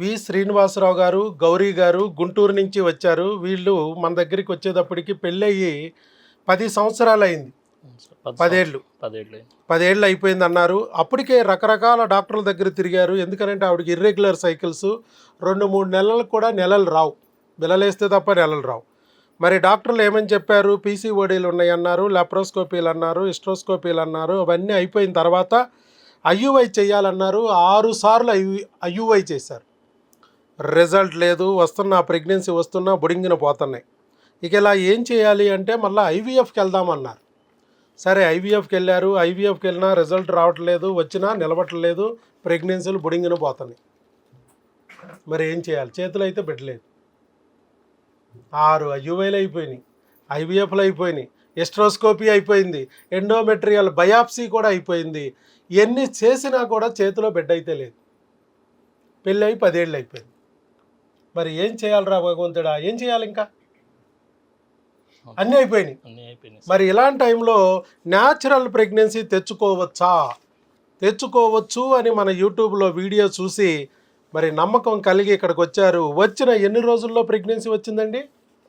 వి శ్రీనివాసరావు గారు గౌరీ గారు గుంటూరు నుంచి వచ్చారు. వీళ్ళు మన దగ్గరికి వచ్చేటప్పటికి పెళ్ళయి పది సంవత్సరాలు అయింది పదేళ్ళు. పదేళ్ళు. పదేళ్ళు అయిపోయింది అన్నారు అప్పటికే రకరకాల డాక్టర్ల దగ్గర తిరిగారు. ఎందుకంటే ఆవిడకి ఇర్రెగ్యులర్ సైకిల్స్ రెండు మూడు నెలలకు కూడా నెలలు రావు. బిలలేస్తే తప్ప నెలలు రావు. మరి డాక్టర్లు ఏమని చెప్పారు? పీసీఓడీలు ఉన్నాయి అన్నారు లాప్రోస్కోపీలు అన్నారు ఇస్ట్రోస్కోపీలు అన్నారు అవన్నీ అయిపోయిన తర్వాత ఐయుఐ చేయాలన్నారు. ఆరు సార్లు ఐయు ఐయుఐ చేశారు. రిజల్ట్ లేదు వస్తున్న ప్రెగ్నెన్సీ వస్తున్నా బుడింగిన పోతున్నాయి. ఇక ఇలా ఏం చేయాలి అంటే మళ్ళీ ఐవీఎఫ్కి వెళ్దామన్నారు. సరే ఐవీఎఫ్కి వెళ్ళారు. ఐవీఎఫ్కి వెళ్ళినా రిజల్ట్ రావట్లేదు వచ్చినా నిలబట్టలేదు ప్రెగ్నెన్సీలు బుడింగిన పోతున్నాయి. మరి ఏం చేయాలి? చేతులు అయితే పెట్టలేదు. ఆరు ఐయువైలు అయిపోయినాయి ఐవీఎఫ్లు అయిపోయినాయి ఎస్ట్రోస్కోపీ అయిపోయింది ఎండోమెట్రియల్ బయాప్సీ కూడా అయిపోయింది. ఇవన్నీ చేసినా కూడా చేతిలో బిడ్డ అయితే లేదు. పెళ్ళి అయి పదేళ్ళు అయిపోయింది. మరి ఏం చేయాలిరా భగవంతుడా? ఏం చేయాలి ఇంకా? అన్నీ అయిపోయినాయి. అన్నీ అయిపోయినాయి. మరి ఇలాంటి టైంలో న్యాచురల్ ప్రెగ్నెన్సీ తెచ్చుకోవచ్చా? తెచ్చుకోవచ్చు అని మన యూట్యూబ్లో వీడియో చూసి మరి నమ్మకం కలిగి ఇక్కడికి వచ్చారు. వచ్చిన ఎన్ని రోజుల్లో ప్రెగ్నెన్సీ వచ్చిందండి?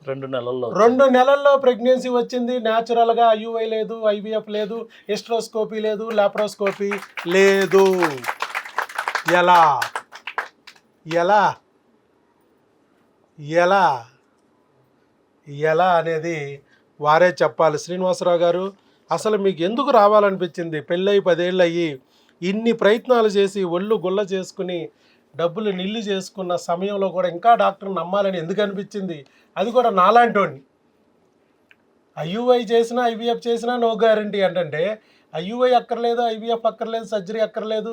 రెండు నెలల్లో రెండు నెలల్లో ప్రెగ్నెన్సీ వచ్చింది. న్యాచురల్గా ఐయుఐ లేదు ఐవీఎఫ్ లేదు ఎస్ట్రోస్కోపీ లేదు లాప్రోస్కోపీ లేదు. ఎలా? ఎలా? ఎలా? ఎలా అనేది వారే చెప్పాలి. శ్రీనివాసరావు గారు అసలు మీకు ఎందుకు రావాలనిపించింది? పెళ్ళై పదేళ్ళు అయ్యి ఇన్ని ప్రయత్నాలు చేసి ఒళ్ళు గుల్ల చేసుకుని డబ్బులు నిల్లు చేసుకున్న సమయంలో కూడా ఇంకా డాక్టర్ నమ్మాలని ఎందుకు అనిపించింది? అది కూడా నాలాంటోడిని ఐయుఐ చేసినా ఐవీఎఫ్ చేసినా నో గ్యారంటీ అంటే ఐయుఐ అక్కర్లేదు ఐవీఎఫ్ అక్కర్లేదు సర్జరీ అక్కర్లేదు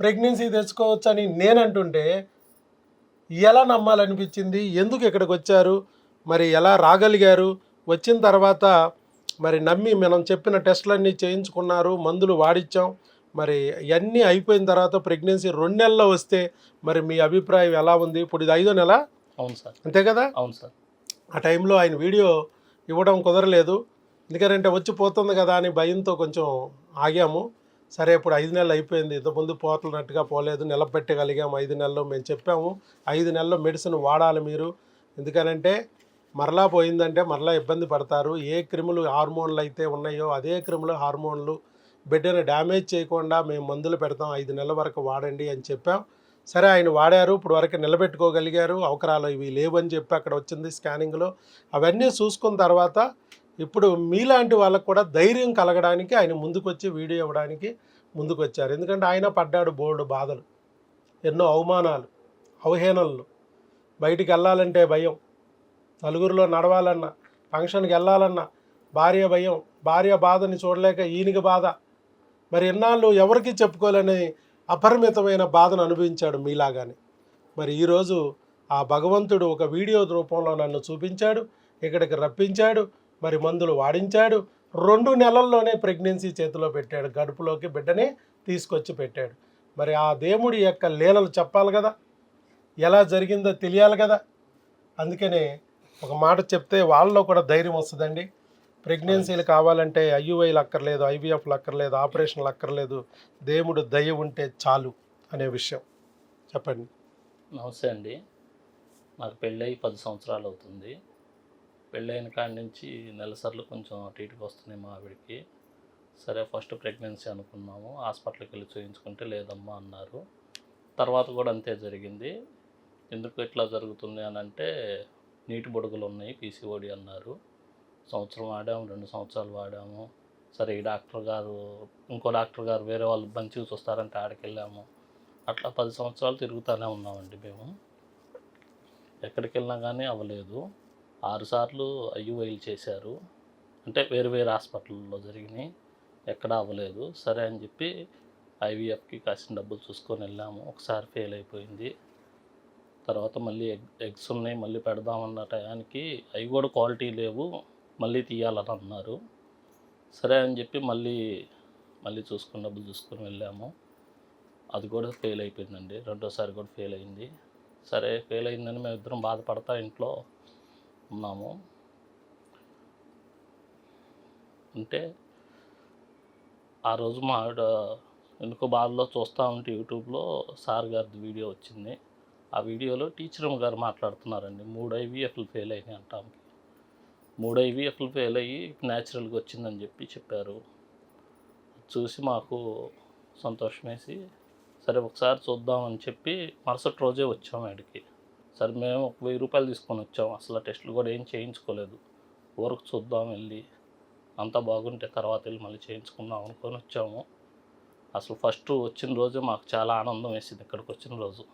ప్రెగ్నెన్సీ తెచ్చుకోవచ్చు అని నేను అంటుంటే ఎలా నమ్మాలనిపించింది? ఎందుకు ఇక్కడికి వచ్చారు? మరి ఎలా రాగలిగారు? వచ్చిన తర్వాత మరి నమ్మి మనం చెప్పిన టెస్టులన్నీ చేయించుకున్నారు మందులు వాడిచ్చాం. మరి ఇవన్నీ అయిపోయిన తర్వాత ప్రెగ్నెన్సీ రెండు నెలల్లో వస్తే మరి మీ అభిప్రాయం ఎలా ఉంది? ఇప్పుడు ఇది ఐదో నెల? అవును సార్. అంతే కదా? అవును సార్. ఆ టైంలో ఆయన వీడియో ఇవ్వడం కుదరలేదు. ఎందుకంటే వచ్చి పోతుంది కదా అని భయంతో కొంచెం ఆగాము. సరే ఇప్పుడు ఐదు నెలలు అయిపోయింది. ఇంతకుముందు పోతున్నట్టుగా పోలేదు. నిలబెట్టగలిగాము ఐదు నెలలు మేము చెప్పాము. ఐదు నెలల్లో మెడిసిన్ వాడాలి మీరు. ఎందుకనంటే మరలా పోయిందంటే మరలా ఇబ్బంది పడతారు. ఏ క్రిములు హార్మోన్లు అయితే ఉన్నాయో అదే క్రిములు హార్మోన్లు బిడ్డను డ్యామేజ్ చేయకుండా మేము మందులు పెడతాం. ఐదు నెలల వరకు వాడండి అని చెప్పాం. సరే ఆయన వాడారు. ఇప్పుడు వరకు నిలబెట్టుకోగలిగారు. అవకరాలు ఇవి లేవని చెప్పి అక్కడ వచ్చింది స్కానింగ్లో. అవన్నీ చూసుకున్న తర్వాత ఇప్పుడు మీలాంటి వాళ్ళకు కూడా ధైర్యం కలగడానికి ఆయన ముందుకొచ్చి వీడియో ఇవ్వడానికి ముందుకొచ్చారు. ఎందుకంటే ఆయన పడ్డాడు బోర్డు బాధలు ఎన్నో అవమానాలు అవహేళనలు. బయటికి వెళ్ళాలంటే భయం. నలుగురిలో నడవాలన్నా ఫంక్షన్కి వెళ్ళాలన్నా భార్య భయం భార్య బాధని చూడలేక ఈయనకి బాధ. మరి ఎన్నాళ్ళు ఎవరికి చెప్పుకోలేని అపరిమితమైన బాధను అనుభవించాడు మీలాగానే. మరి ఈరోజు ఆ భగవంతుడు ఒక వీడియో రూపంలో నన్ను చూపించాడు ఇక్కడికి రప్పించాడు. మరి మందులు వాడించాడు. రెండు నెలల్లోనే ప్రెగ్నెన్సీ చేతిలో పెట్టాడు. గడుపులోకి బిడ్డని తీసుకొచ్చి పెట్టాడు. మరి ఆ దేవుడి యొక్క లీలలు చెప్పాలి కదా? ఎలా జరిగిందో తెలియాలి కదా? అందుకనే ఒక మాట చెప్తే వాళ్ళలో కూడా ధైర్యం వస్తుందండి. ప్రెగ్నెన్సీలు కావాలంటే ఐయుఐలు అక్కర్లేదు ఐవీఎఫ్లు అక్కర్లేదు ఆపరేషన్లు అక్కర్లేదు. దేవుడు దయ ఉంటే చాలు అనే విషయం. చెప్పండి. నమస్తే అండి. నాకు పెళ్ళై పది సంవత్సరాలు అవుతుంది. పెళ్ళైన కాడి నుంచి నెలసర్లు కొంచెం అటు ఇటుకు వస్తున్నాయి మా ఆవిడకి. సరే ఫస్ట్ ప్రెగ్నెన్సీ అనుకున్నాము. హాస్పిటల్కి వెళ్ళి చూయించుకుంటే లేదమ్మా అన్నారు. తర్వాత కూడా అంతే జరిగింది. ఎందుకు ఇట్లా జరుగుతుంది అని అంటే నీటి బొడుగులు ఉన్నాయి పీసీఓడి అన్నారు. సంవత్సరం వాడాము రెండు సంవత్సరాలు వాడాము. సరే ఈ డాక్టర్ గారు ఇంకో డాక్టర్ గారు వేరే వాళ్ళు మంచిగా చూస్తారంటే ఆడికి వెళ్ళాము అట్లా పది సంవత్సరాలు తిరుగుతూనే ఉన్నామండి మేము. ఎక్కడికి వెళ్ళినా కానీ అవ్వలేదు. ఆరుసార్లు ఐయుఐలు చేశారు. అంటే వేరు వేరు హాస్పిటల్లో జరిగినాయి. ఎక్కడా అవ్వలేదు. సరే అని చెప్పి ఐవీఎఫ్కి కాసిన డబ్బులు చూసుకొని వెళ్ళాము. ఒకసారి ఫెయిల్ అయిపోయింది. తర్వాత మళ్ళీ ఎగ్ ఎగ్స్ ఉన్నాయి. మళ్ళీ పెడదామన్న టయానికి అవి కూడా క్వాలిటీ లేవు. మళ్ళీ తీయాలని అన్నారు. సరే అని చెప్పి మళ్ళీ మళ్ళీ చూసుకుని డబ్బులు చూసుకొని వెళ్ళాము. అది కూడా ఫెయిల్ అయిపోయిందండి. రెండోసారి కూడా ఫెయిల్ అయింది. సరే ఫెయిల్ అయిందని మేము ఇద్దరం బాధపడతా ఇంట్లో ఉన్నాము. అంటే ఆ రోజు మా ఆవిడ ఎందుకో బాధలో చూస్తూ ఉంటే యూట్యూబ్లో సార్ గారిది వీడియో వచ్చింది. ఆ వీడియోలో టీచర్ గారు మాట్లాడుతున్నారండి. మూడు ఐవీఎఫ్లు ఫెయిల్ అయినాయి అంటాం. మూడు ఐవీఎఫ్లు ఫెయిల్ అయ్యి న్యాచురల్గా వచ్చిందని చెప్పి చెప్పారు. చూసి మాకు సంతోషం వేసి సరే ఒకసారి చూద్దామని చెప్పి మరుసటి రోజే వచ్చాం ఆడికి సరే మేము ఒక వెయ్యి రూపాయలు తీసుకొని వచ్చాము అసలు టెస్టులు కూడా ఏం చేయించుకోలేదు. ఊరకు చూద్దాం వెళ్ళి. అంతా బాగుంటే తర్వాత వెళ్ళి మళ్ళీ చేయించుకుందాం అనుకొని వచ్చాము. అసలు ఫస్ట్ వచ్చిన రోజే మాకు చాలా ఆనందం వేసింది ఇక్కడికి వచ్చిన రోజు.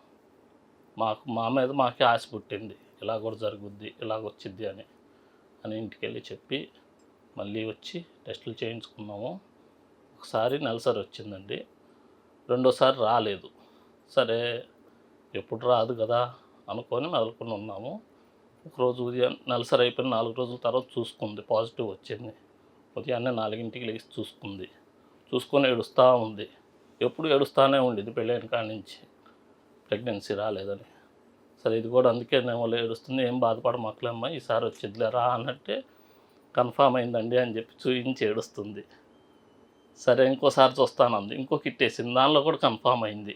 మాకు మా మీద మాకే ఆశ పుట్టింది. ఇలా కూడా జరుగుద్ది ఇలాగ వచ్చిద్ది అని. అని ఇంటికి వెళ్ళి చెప్పి మళ్ళీ వచ్చి టెస్టులు చేయించుకున్నాము. ఒకసారి నెలసరి వచ్చిందండి. రెండోసారి రాలేదు. సరే ఎప్పుడు రాదు కదా. అనుకొని మెదలుకొని ఉన్నాము. ఒకరోజు ఉదయం నెలసరి అయిపోయిన నాలుగు రోజుల తర్వాత చూసుకుంది. పాజిటివ్ వచ్చింది. ఉదయాన్నే నాలుగింటికి లేచి చూసుకుంది. చూసుకొని ఏడుస్తూ ఉంది. ఎప్పుడు ఏడుస్తూనే ఉండేది పెళ్ళైన కాడి నుంచి. ప్రెగ్నెన్సీ రాలేదని. సరే ఇది కూడా అందుకే నేను ఏడుస్తుంది. ఏం బాధపడమాకలేమ్మా ఈసారి వచ్చిద్దిలేరా అన్నట్టే కన్ఫామ్ అయిందండి అని చెప్పి చూయించి ఏడుస్తుంది. సరే ఇంకోసారి చూస్తానంది. ఇంకో కిట్ వేసింది దానిలో కూడా కన్ఫామ్ అయింది.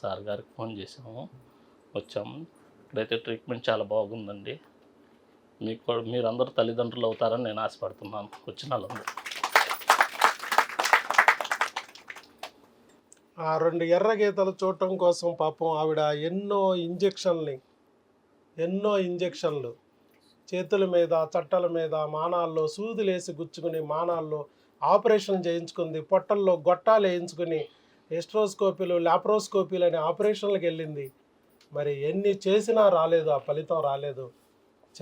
సార్ గారికి ఫోన్ చేసాము వచ్చాము ఇక్కడైతే ట్రీట్మెంట్ చాలా బాగుందండి. మీకు కూడా మీరందరూ తల్లిదండ్రులు అవుతారని నేను ఆశపడుతున్నాను. వచ్చిన వాళ్ళందరూ. ఆ రెండు ఎర్ర గీతలు చూడటం కోసం పాపం ఆవిడ ఎన్నో ఇంజెక్షన్లు ఎన్నో ఇంజెక్షన్లు. చేతుల మీద చట్టల మీద మానాల్లో సూదులేసి గుచ్చుకుని మానాల్లో ఆపరేషన్ చేయించుకుంది. పొట్టల్లో గొట్టాలు వేయించుకుని ఎస్ట్రోస్కోపీలు లాప్రోస్కోపీలు అనే ఆపరేషన్లకు వెళ్ళింది. మరి ఎన్ని చేసినా రాలేదు ఆ ఫలితం రాలేదు.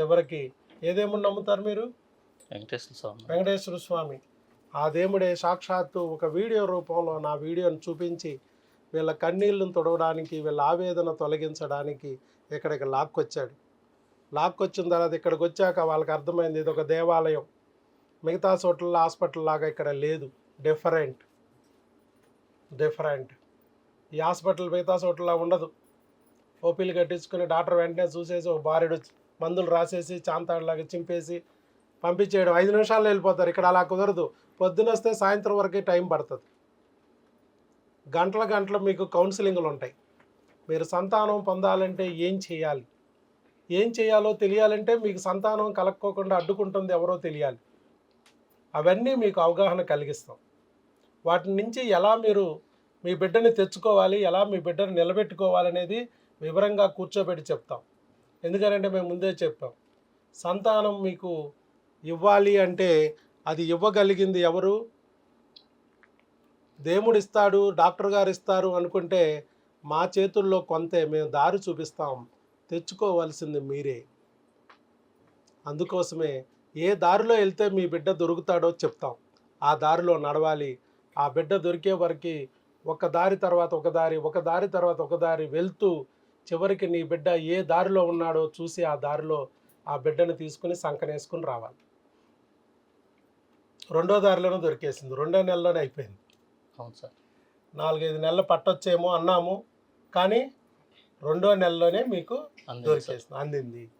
చివరికి ఏదేమని నమ్ముతారు మీరు? వెంకటేశ్వర స్వామి. వెంకటేశ్వర స్వామి. ఆ దేవుడే సాక్షాత్తు ఒక వీడియో రూపంలో నా వీడియోని చూపించి వీళ్ళ కన్నీళ్ళను తొడవడానికి వీళ్ళ ఆవేదన తొలగించడానికి ఇక్కడికి లాక్కొచ్చాడు. లాక్కొచ్చిన తర్వాత ఇక్కడికి వచ్చాక వాళ్ళకి అర్థమైంది ఇది ఒక దేవాలయం. మిగతా చోట్ల హాస్పిటల్ లాగా ఇక్కడ లేదు. డిఫరెంట్. డిఫరెంట్. ఈ హాస్పిటల్ మిగతా చోట్ల ఉండదు. ఓపీలు కట్టించుకుని డాక్టర్ వెంటనే చూసేసి ఒక బారెడు మందులు రాసేసి చాంతాడులాగా చింపేసి పంపించేయడం. ఐదు నిమిషాల్లో వెళ్ళిపోతారు. ఇక్కడ అలా కుదరదు. పొద్దున వస్తే సాయంత్రం వరకే టైం పడుతుంది. గంటల గంటలు మీకు కౌన్సిలింగ్లు ఉంటాయి. మీరు సంతానం పొందాలంటే ఏం చేయాలి? ఏం చేయాలో తెలియాలంటే మీకు సంతానం కలక్కోకుండా అడ్డుకుంటుంది ఎవరో తెలియాలి. అవన్నీ మీకు అవగాహన కలిగిస్తాం. వాటి నుంచి ఎలా మీరు మీ బిడ్డని తెచ్చుకోవాలి? ఎలా మీ బిడ్డని నిలబెట్టుకోవాలనేది వివరంగా కూర్చోబెట్టి చెప్తాం. ఎందుకంటే మేము ముందే చెప్పాం. సంతానం మీకు ఇవ్వాలి అంటే అది ఇవ్వగలిగింది ఎవరు? దేవుడు ఇస్తాడు డాక్టర్ గారు ఇస్తారు అనుకుంటే మా చేతుల్లో కొంతే మేము దారి చూపిస్తాం. తెచ్చుకోవాల్సింది మీరే. అందుకోసమే ఏ దారిలో వెళ్తే మీ బిడ్డ దొరుకుతాడో చెప్తాం. ఆ దారిలో నడవాలి. ఆ బిడ్డ దొరికే వరకు ఒక దారి తర్వాత ఒక దారి ఒక దారి తర్వాత ఒక దారి వెళ్తూ చివరికి నీ బిడ్డ ఏ దారిలో ఉన్నాడో చూసి ఆ దారిలో ఆ బిడ్డను తీసుకుని సంకనేసుకుని రావాలి. రెండో దారిలోనే దొరికేసింది. రెండో నెలలోనే అయిపోయింది. అవును సార్. నాలుగైదు నెలలు పట్టొచ్చేమో అన్నాము. కానీ రెండో నెలలోనే మీకు. దొరికేసింది అందింది.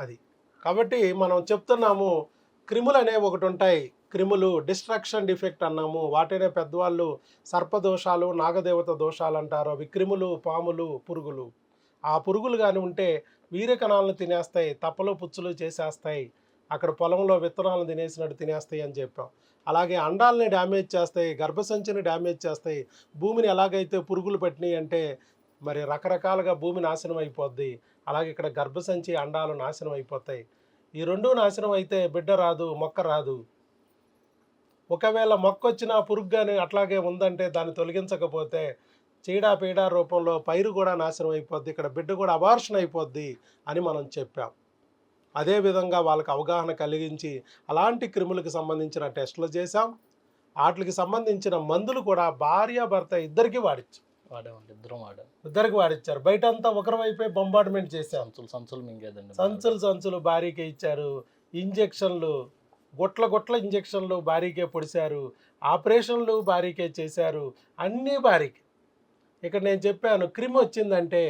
అది. కాబట్టి మనం చెప్తున్నాము క్రిములు అనేవి ఒకటి ఉంటాయి. క్రిములు డిస్ట్రక్షన్ డిఫెక్ట్ అన్నాము. వాటినే పెద్దవాళ్ళు సర్పదోషాలు నాగదేవత దోషాలు అంటారు. అవి క్రిములు పాములు పురుగులు. ఆ పురుగులు కానీ ఉంటే వీర్యకణాలను తినేస్తాయి తప్పలు పుచ్చులు చేసేస్తాయి అక్కడ పొలంలో విత్తనాలను తినేసినట్టు తినేస్తాయి అని చెప్పాం. అలాగే అండాలని డ్యామేజ్ చేస్తాయి గర్భసంచిని డ్యామేజ్ చేస్తాయి భూమిని ఎలాగైతే పురుగులు పట్టినాయి అంటే మరి రకరకాలుగా భూమి నాశనం అయిపోద్ది అలాగే ఇక్కడ గర్భసంచి అండాలు నాశనం అయిపోతాయి. ఈ రెండు నాశనం అయితే బిడ్డ రాదు మొక్క రాదు. ఒకవేళ మొక్క వచ్చిన పురుగు కానీ అట్లాగే ఉందంటే దాన్ని తొలగించకపోతే చీడా పీడా రూపంలో పైరు కూడా నాశనం అయిపోద్ది ఇక్కడ బిడ్డ కూడా అబార్షన్ అయిపోద్ది అని మనం చెప్పాం. అదేవిధంగా వాళ్ళకి అవగాహన కలిగించి అలాంటి క్రిములకు సంబంధించిన టెస్టులు చేశాం. వాటికి సంబంధించిన మందులు కూడా భార్య భర్త ఇద్దరికి వాడిచ్చు. వాడామండి? ఇద్దరం వాడాం. ఇద్దరికి వాడిచ్చారు. బయట అంతా ఒకరి వైపే బొంబార్డ్మెంట్ చేశాం. సంచులు సంచులు మింగేదండి సంచులు సంచులు భారీకే ఇచ్చారు. ఇంజెక్షన్లు గుట్ల గుట్ల ఇంజెక్షన్లు భారీకే పొడిచారు ఆపరేషన్లు భారీకే చేశారు. అన్నీ భారీకే. ఇక్కడ నేను చెప్పాను క్రిమ్ వచ్చిందంటే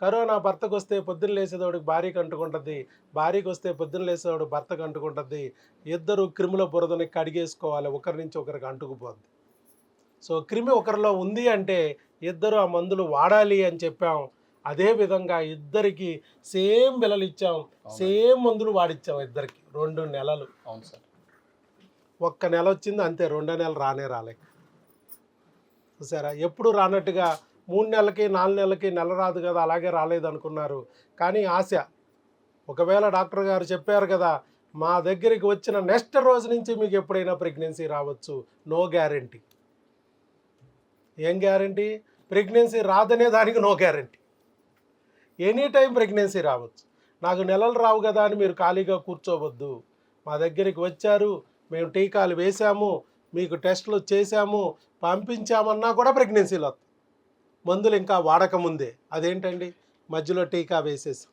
కరోనా భర్తకు వస్తే పొద్దున్న లేసేదోడికి భార్యకి అంటుకుంటుంది భార్యకి వస్తే పొద్దున్న లేసేవాడు భర్తకు అంటుకుంటుంది ఇద్దరు క్రిముల బురదని కడిగేసుకోవాలి ఒకరి నుంచి ఒకరికి అంటుకుపోద్ది. సో క్రిమి ఒకరిలో ఉంది అంటే ఇద్దరు ఆ మందులు వాడాలి అని చెప్పాం. అదే విధంగా ఇద్దరికి సేమ్ బిల్లలు ఇచ్చాం సేమ్ మందులు వాడిచ్చాం ఇద్దరికి రెండు నెలలు. అవును సార్. ఒక్క నెల వచ్చింది అంతే రెండో నెల రానే రాలే. చూసారా? ఎప్పుడు రానట్టుగా మూడు నెలలకి నాలుగు నెలలకి నెల రాదు కదా అలాగే రాలేదు అనుకున్నారు కానీ ఆశ ఒకవేళ డాక్టర్ గారు చెప్పారు కదా మా దగ్గరికి వచ్చిన నెక్స్ట్ రోజు నుంచి మీకు ఎప్పుడైనా ప్రెగ్నెన్సీ రావచ్చు? No guarantee. ఏం గ్యారంటీ? ప్రెగ్నెన్సీ రాదనే దానికి no guarantee. Any time pregnancy రావచ్చు. నాకు నెలలు రావు కదా అని మీరు ఖాళీగా కూర్చోవద్దు. మా దగ్గరికి వచ్చారు మేము టీకాలు వేశాము మీకు టెస్టులు చేశాము పంపించామన్నా కూడా ప్రెగ్నెన్సీలు వస్తాయి. మందులు ఇంకా వాడకముందే. అదేంటండి? మధ్యలో టీకా వేసేసి.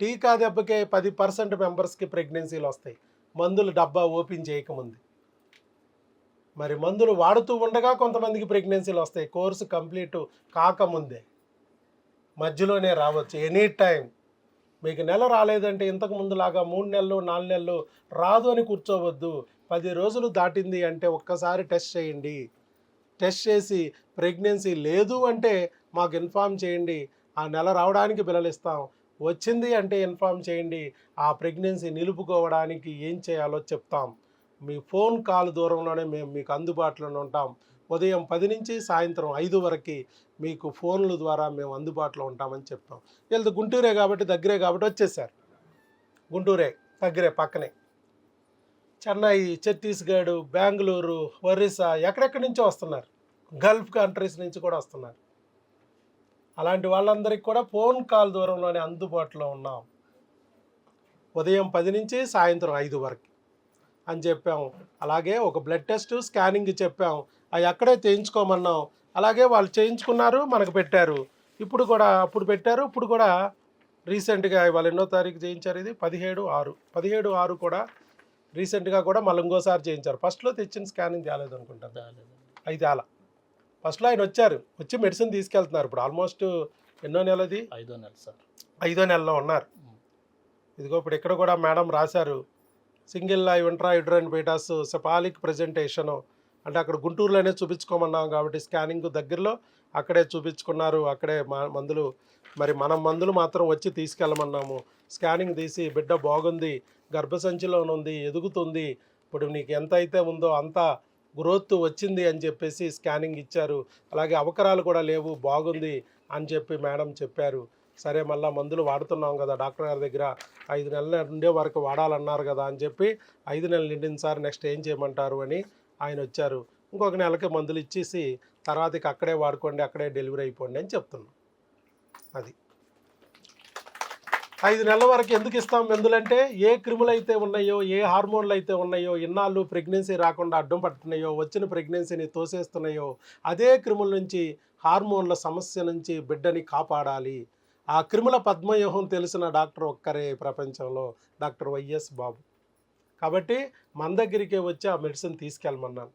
టీకా దెబ్బకే పది పర్సెంట్ మెంబర్స్కి ప్రెగ్నెన్సీలు వస్తాయి. మందులు డబ్బా ఓపెన్ చేయకముందే. మరి మందులు వాడుతూ ఉండగా కొంతమందికి ప్రెగ్నెన్సీలు వస్తాయి. కోర్సు కంప్లీట్ కాకముందే. మధ్యలోనే రావచ్చు. ఎనీ టైం మీకు నెల రాలేదంటే ఇంతకు ముందులాగా మూడు నెలలు నాలుగు నెలలు రాదు అని కూర్చోవద్దు. పది రోజులు దాటింది అంటే ఒక్కసారి టెస్ట్ చేయండి. టెస్ట్ చేసి ప్రెగ్నెన్సీ లేదు అంటే మాకు ఇన్ఫామ్ చేయండి. ఆ నెల రావడానికి పిల్లలు ఇస్తాం. వచ్చింది అంటే ఇన్ఫామ్ చేయండి. ఆ ప్రెగ్నెన్సీ నిలుపుకోవడానికి ఏం చేయాలో చెప్తాం. మీ ఫోన్ కాల్ దూరంలోనే మేము మీకు అందుబాటులోనే ఉంటాం. ఉదయం పది నుంచి సాయంత్రం ఐదు వరకు మీకు ఫోన్ల ద్వారా మేము అందుబాటులో ఉంటామని చెప్తాం. వీళ్ళది గుంటూరే కాబట్టి దగ్గరే కాబట్టి వచ్చేసారు. గుంటూరే దగ్గరే పక్కనే. చెన్నై ఛత్తీస్గఢ్ బెంగళూరు ఒరిస్సా ఎక్కడెక్కడి నుంచో వస్తున్నారు. గల్ఫ్ కంట్రీస్ నుంచి కూడా వస్తున్నారు. అలాంటి వాళ్ళందరికీ కూడా ఫోన్ కాల్ దూరంలోనే అందుబాటులో ఉన్నాం. ఉదయం పది నుంచి సాయంత్రం ఐదు వరకు అని చెప్పాం. అలాగే ఒక బ్లడ్ టెస్ట్ స్కానింగ్ చెప్పాం. అవి అక్కడే చేయించుకోమన్నాం. అలాగే వాళ్ళు చేయించుకున్నారు మనకు పెట్టారు. ఇప్పుడు కూడా అప్పుడు పెట్టారు ఇప్పుడు కూడా రీసెంట్గా వాళ్ళు ఎన్నో తారీఖు చేయించారు ఇది? పదిహేడు ఆరు. పదిహేడు ఆరు కూడా రీసెంట్గా కూడా మళ్ళీ ఇంకోసారి చేయించారు. ఫస్ట్లో తెచ్చిన స్కానింగ్ తేలేదు అనుకుంటాను. అయితే అలా. ఫస్ట్లో ఆయన వచ్చారు. వచ్చి మెడిసిన్ తీసుకెళ్తున్నారు. ఇప్పుడు ఆల్మోస్ట్ ఎన్నో నెలది? ఐదో నెల సార్. ఐదో నెలలో ఉన్నారు. ఇదిగో ఇప్పుడు ఇక్కడ కూడా మేడం రాశారు. Single live intrauterine fetus cephalic presentation. అంటే అక్కడ గుంటూరులోనే చూపించుకోమన్నాం కాబట్టి స్కానింగ్ దగ్గరలో అక్కడే చూపించుకున్నారు. అక్కడే మా మందులు. మరి మనం మందులు మాత్రం వచ్చి తీసుకెళ్ళమన్నాము. స్కానింగ్ తీసి బిడ్డ బాగుంది. గర్భసంచిలో ఉంది ఎదుగుతుంది. ఇప్పుడు నీకు ఎంత అయితే ఉందో అంత గ్రోత్ వచ్చింది అని చెప్పేసి స్కానింగ్ ఇచ్చారు. అలాగే అవకరాలు కూడా లేవు బాగుంది అని చెప్పి మేడం చెప్పారు. సరే మళ్ళీ మందులు వాడుతున్నాం కదా డాక్టర్ గారి దగ్గర. ఐదు నెలల ఉండే వరకు వాడాలన్నారు కదా అని చెప్పి ఐదు నెలలు నిండిన సార్ నెక్స్ట్ ఏం చేయమంటారు అని ఆయన వచ్చారు. ఇంకొక నెలకి మందులు ఇచ్చేసి తర్వాత అక్కడే వాడుకోండి అక్కడే డెలివరీ అయిపోండి అని చెప్తున్నాం. అది. ఐదు నెలల వరకు ఎందుకు ఇస్తాం? ఎందులంటే ఏ క్రిములు అయితే ఉన్నాయో ఏ హార్మోన్లు అయితే ఉన్నాయో ఇన్నాళ్ళు ప్రెగ్నెన్సీ రాకుండా అడ్డం పడుతున్నాయో వచ్చిన ప్రెగ్నెన్సీని తోసేస్తున్నాయో అదే క్రిముల నుంచి హార్మోన్ల సమస్య నుంచి బిడ్డని కాపాడాలి. ఆ క్రిముల పద్మవ్యూహం తెలిసిన డాక్టర్ ఒక్కరే ప్రపంచంలో డాక్టర్ వైఎస్ బాబు. కాబట్టి మన దగ్గరికే వచ్చి ఆ మెడిసిన్ తీసుకెళ్ళమన్నాను.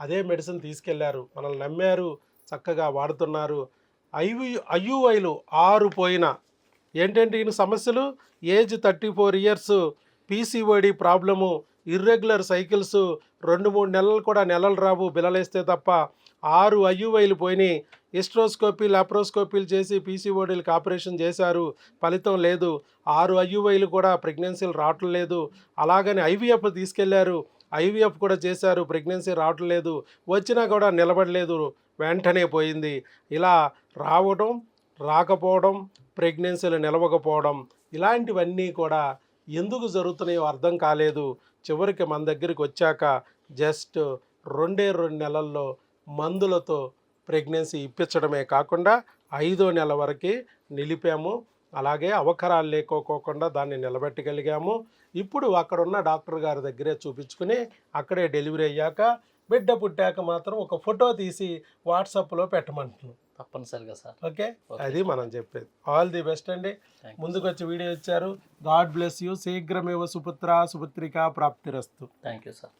అదే మెడిసిన్ తీసుకెళ్ళారు. మనల్ని నమ్మారు చక్కగా వాడుతున్నారు. ఐవి ఐయుఐలు ఆరు పోయిన ఏంటంటే ఈయన సమస్యలు? Age thirty four years PCOD problem irregular cycles రెండు మూడు నెలలు కూడా నెలలు రావు బిలలేస్తే తప్ప. ఆరు ఐయుఐలు పోయినాయి. ఇస్ట్రోస్కోపీ లాప్రోస్కోపీలు చేసి పీసీఓడీలకు ఆపరేషన్ చేశారు. ఫలితం లేదు. ఆరు ఐయుఐలు కూడా ప్రెగ్నెన్సీలు రావటం లేదు. అలాగని ఐవీఎఫ్ తీసుకెళ్ళారు. ఐవీఎఫ్ కూడా చేశారు. ప్రెగ్నెన్సీ రావటం లేదు. వచ్చినా కూడా నిలబడలేదు. వెంటనే పోయింది. ఇలా రావడం రాకపోవడం ప్రెగ్నెన్సీలు నిలవకపోవడం ఇలాంటివన్నీ కూడా ఎందుకు జరుగుతున్నాయో అర్థం కాలేదు. చివరికి మన దగ్గరికి వచ్చాక జస్ట్ రెండే రెండు నెలల్లో మందులతో ప్రెగ్నెన్సీ ఇప్పించడమే కాకుండా ఐదో నెల వరకు నిలిపాము. అలాగే అవకరాలు లేకోకోకుండా దాన్ని నిలబెట్టగలిగాము. ఇప్పుడు అక్కడ ఉన్న డాక్టర్ గారి దగ్గరే చూపించుకుని అక్కడే డెలివరీ అయ్యాక బిడ్డ పుట్టాక మాత్రం ఒక ఫోటో తీసి వాట్సాప్లో పెట్టమంటున్నాం. తప్పనిసరిగా సార్. ఓకే. అది మనం చెప్పేది. ఆల్ ది బెస్ట్ అండి. ముందుకు వచ్చి వీడియో ఇచ్చారు. గాడ్ బ్లెస్ యూ శీఘ్రమేవ సుపుత్ర సుపుత్రిక ప్రాప్తిరస్తు. Thank you sir